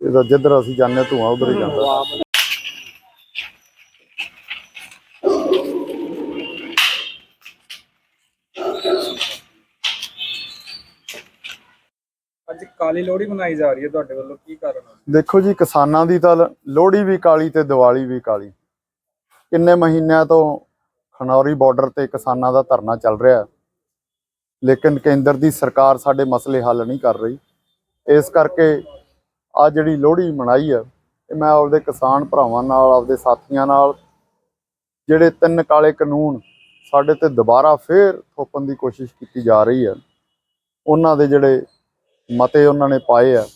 ਇਹਦਾ ਜਿੱਧਰ ਅਸੀਂ ਜਾਂਦੇ ਧੂਆਂ ਉਧਰ ਹੀ ਜਾਂਦਾ। ਅੱਜ ਕਾਲੀ ਲੋਹੜੀ ਮਨਾਈ ਜਾ ਰਹੀ ਹੈ ਤੁਹਾਡੇ ਵੱਲੋਂ ਕੀ ਕਾਰਨ ਹੈ? ਦੇਖੋ ਜੀ ਕਿਸਾਨਾਂ ਦੀ ਤਾਂ ਲੋਹੜੀ ਵੀ ਕਾਲੀ ਤੇ ਦੀਵਾਲੀ ਵੀ ਕਾਲੀ। ਕਿੰਨੇ ਮਹੀਨਿਆਂ ਤੋਂ ਖਨੌਰੀ ਬਾਰਡਰ ਤੇ ਕਿਸਾਨਾਂ ਦਾ ਧਰਨਾ ਚੱਲ ਰਿਹਾ। ਲੇਕਿਨ ਕੇਂਦਰ ਦੀ ਸਰਕਾਰ ਸਾਡੇ ਮਸਲੇ ਹੱਲ ਨਹੀਂ ਕਰ ਰਹੀ। ਇਸ ਕਰਕੇ ਆ ਜਿਹੜੀ ਲੋਹੜੀ ਮਨਾਈ ਆ, ਇਹ ਮੈਂ ਆਪਦੇ ਕਿਸਾਨ ਭਰਾਵਾਂ ਨਾਲ, ਆਪਦੇ ਸਾਥੀਆਂ ਨਾਲ, ਜਿਹੜੇ ਤਿੰਨ ਕਾਲੇ ਕਾਨੂੰਨ ਸਾਡੇ ਤੇ ਦੁਬਾਰਾ ਫੇਰ ਥੋਪਣ ਦੀ ਕੋਸ਼ਿਸ਼ ਕੀਤੀ ਜਾ ਰਹੀ ਹੈ ਉਹਨਾਂ ਦੇ ਜਿਹੜੇ ਮਤੇ ਉਹਨਾਂ ਨੇ ਪਾਏ ਆ,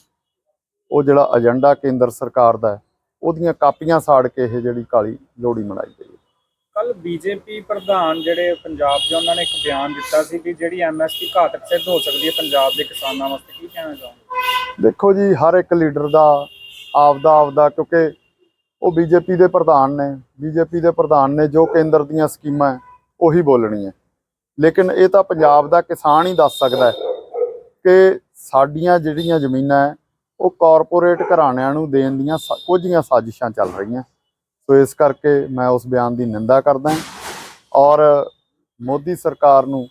ਉਹ ਜਿਹੜਾ ਏਜੰਡਾ ਕੇਂਦਰ ਸਰਕਾਰ ਦਾ ਉਹਦੀਆਂ ਕਾਪੀਆਂ ਸਾੜ ਕੇ ਇਹ ਜਿਹੜੀ ਕਾਲੀ ਲੋਹੜੀ ਮਨਾਈ ਗਈ ਕੱਲ ਬੀਜੇਪੀ ਪ੍ਰਧਾਨ ਜਿਹੜੇ ਪੰਜਾਬ ਦੇ ਉਹਨਾਂ ਨੇ ਇੱਕ ਬਿਆਨ ਦਿੱਤਾ ਸੀ ਕਿ ਜਿਹੜੀ ਐਮਐਸਪੀ ਘਾਤਕ ਸਿੱਧ ਹੋ ਸਕਦੀ ਹੈ ਪੰਜਾਬ ਦੇ ਕਿਸਾਨਾਂ ਵਾਸਤੇ ਕੀ ਕਹਿਣਾ ਚਾਹੁੰਦੇ ਦੇਖੋ ਜੀ ਹਰ ਇੱਕ ਲੀਡਰ ਦਾ ਆਪਦਾ ਆਪਦਾ ਕਿਉਂਕਿ ਉਹ ਬੀਜੇਪੀ ਦੇ ਪ੍ਰਧਾਨ ਨੇ ਬੀਜੇਪੀ ਦੇ ਪ੍ਰਧਾਨ ਨੇ ਜੋ ਕੇਂਦਰ ਦੀਆਂ ਸਕੀਮਾਂ ਹੈ, ਉਹੀ ਬੋਲਣੀਆਂ ਲੇਕਿਨ ਇਹ ਤਾਂ ਪੰਜਾਬ ਦਾ ਕਿਸਾਨ ਹੀ ਦੱਸ ਸਕਦਾ ਹੈ ਕਿ ਸਾਡੀਆਂ ਜਿਹੜੀਆਂ ਜ਼ਮੀਨਾਂ ਹੈ ਉਹ ਕਾਰਪੋਰੇਟ ਘਰਾਣਿਆਂ ਨੂੰ ਦੇਣ ਦੀਆਂ ਸਾ- ਕੁਝੀਆਂ ਸਾਜ਼ਿਸ਼ਾਂ ਚੱਲ ਰਹੀਆਂ। ਸੋ ਇਸ ਕਰਕੇ ਮੈਂ ਉਸ ਬਿਆਨ ਦੀ ਨਿੰਦਾ ਕਰਦਾ ਹਾਂ ਔਰ ਮੋਦੀ ਸਰਕਾਰ ਨੂੰ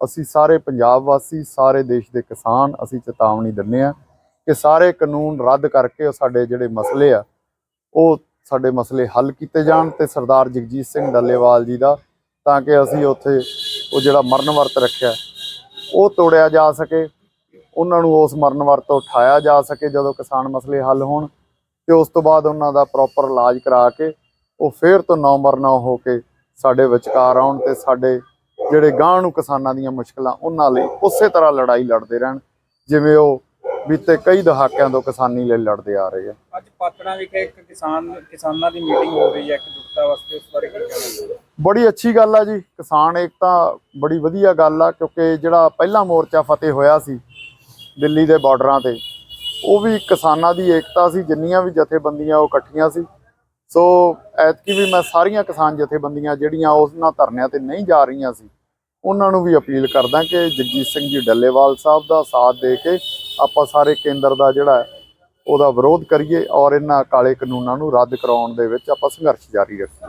ਅਸੀਂ ਸਾਰੇ ਪੰਜਾਬ ਵਾਸੀ, ਸਾਰੇ ਦੇਸ਼ ਦੇ ਕਿਸਾਨ ਅਸੀਂ ਚੇਤਾਵਨੀ ਦਿੰਦੇ ਆ ਕਿ ਸਾਰੇ ਕਾਨੂੰਨ ਰੱਦ ਕਰਕੇ ਉਹ ਸਾਡੇ ਜਿਹੜੇ ਮਸਲੇ ਆ, ਉਹ ਸਾਡੇ ਮਸਲੇ ਹੱਲ ਕੀਤੇ ਜਾਣ ਤੇ ਸਰਦਾਰ ਜਗਜੀਤ ਸਿੰਘ ਡੱਲੇਵਾਲ ਜੀ ਦਾ ਤਾਂ ਕਿ ਅਸੀਂ ਉੱਥੇ ਉਹ ਜਿਹੜਾ ਮਰਨ ਵਰਤ ਰੱਖਿਆ, ਉਹ ਤੋੜਿਆ ਜਾ ਸਕੇ, ਉਹਨਾਂ ਨੂੰ ਉਸ ਮਰਨ ਵਰਤ ਤੋਂ ਉਠਾਇਆ ਜਾ ਸਕੇ ਜਦੋਂ ਕਿਸਾਨ ਮਸਲੇ ਹੱਲ ਹੋਣ। ਤੇ ਉਸ ਤੋਂ ਬਾਅਦ ਉਹਨਾਂ ਦਾ ਪ੍ਰੋਪਰ ਇਲਾਜ ਕਰਾ ਕੇ ਉਹ ਫੇਰ ਤੋਂ ਨੌ ਮਰਨਾ ਹੋ ਕੇ ਸਾਡੇ ਵਿਚਕਾਰ ਆਉਣ ਤੇ ਸਾਡੇ ਜਿਹੜੇ ਗਾਂਹ ਨੂੰ ਕਿਸਾਨਾਂ ਦੀਆਂ ਮੁਸ਼ਕਲਾਂ ਉਹਨਾਂ ਲਈ ਉਸੇ ਤਰ੍ਹਾਂ ਲੜਾਈ ਲੜਦੇ ਰਹਿਣ ਜਿਵੇਂ ਉਹ ਬੀਤੇ ਕਈ ਦਹਾਕਿਆਂ ਤੋਂ ਕਿਸਾਨੀ ਲਈ ਲੜਦੇ ਆ ਰਹੇ ਆ। ਅੱਜ ਪਾਤੜਾ ਵਿਖੇ ਇੱਕ ਕਿਸਾਨ ਕਿਸਾਨਾਂ ਦੀ ਮੀਟਿੰਗ ਹੋ ਰਹੀ ਹੈ ਇੱਕ ਜੁਟਤਾ ਵਾਸਤੇ ਉਸ ਬਾਰੇ ਕੀ ਕਹਿਣਾ ਬੜੀ ਅੱਛੀ ਗੱਲ ਆ ਜੀ ਕਿਸਾਨ ਏਕਤਾ ਬੜੀ ਵਧੀਆ ਗੱਲ ਆ ਕਿਉਂਕਿ ਜਿਹੜਾ ਪਹਿਲਾ ਮੋਰਚਾ ਫਤਿਹ ਹੋਇਆ ਸੀ ਦਿੱਲੀ ਦੇ ਬਾਰਡਰਾਂ ਤੇ ਉਹ ਵੀ ਕਿਸਾਨਾਂ ਦੀ ਏਕਤਾ ਸੀ, ਜਿੰਨੀਆਂ ਵੀ ਜਥੇਬੰਦੀਆਂ ਉਹ ਇਕੱਠੀਆਂ ਸੀ। ਸੋ ਐਤਕੀ ਵੀ ਮੈਂ ਸਾਰੀਆਂ ਕਿਸਾਨ ਜਥੇਬੰਦੀਆਂ ਜਿਹੜੀਆਂ ਉਹਨਾਂ ਧਰਨਿਆਂ ਤੇ ਨਹੀਂ ਜਾ ਰਹੀਆਂ ਸੀ, ਉਹਨਾਂ ਨੂੰ ਵੀ ਅਪੀਲ ਕਰਦਾ ਕਿ ਜਗਜੀਤ ਸਿੰਘ ਜੀ ਡੱਲੇਵਾਲ ਸਾਹਿਬ ਦਾ ਸਾਥ ਦੇ ਕੇ ਆਪਾਂ ਸਾਰੇ ਕੇਂਦਰ ਦਾ ਜਿਹੜਾ ਉਹਦਾ ਵਿਰੋਧ ਕਰੀਏ ਔਰ ਇਹਨਾਂ ਕਾਲੇ ਕਾਨੂੰਨਾਂ ਨੂੰ ਰੱਦ ਕਰਾਉਣ ਦੇ ਵਿੱਚ ਆਪਾਂ ਸੰਘਰਸ਼ ਜਾਰੀ ਰੱਖੀਏ।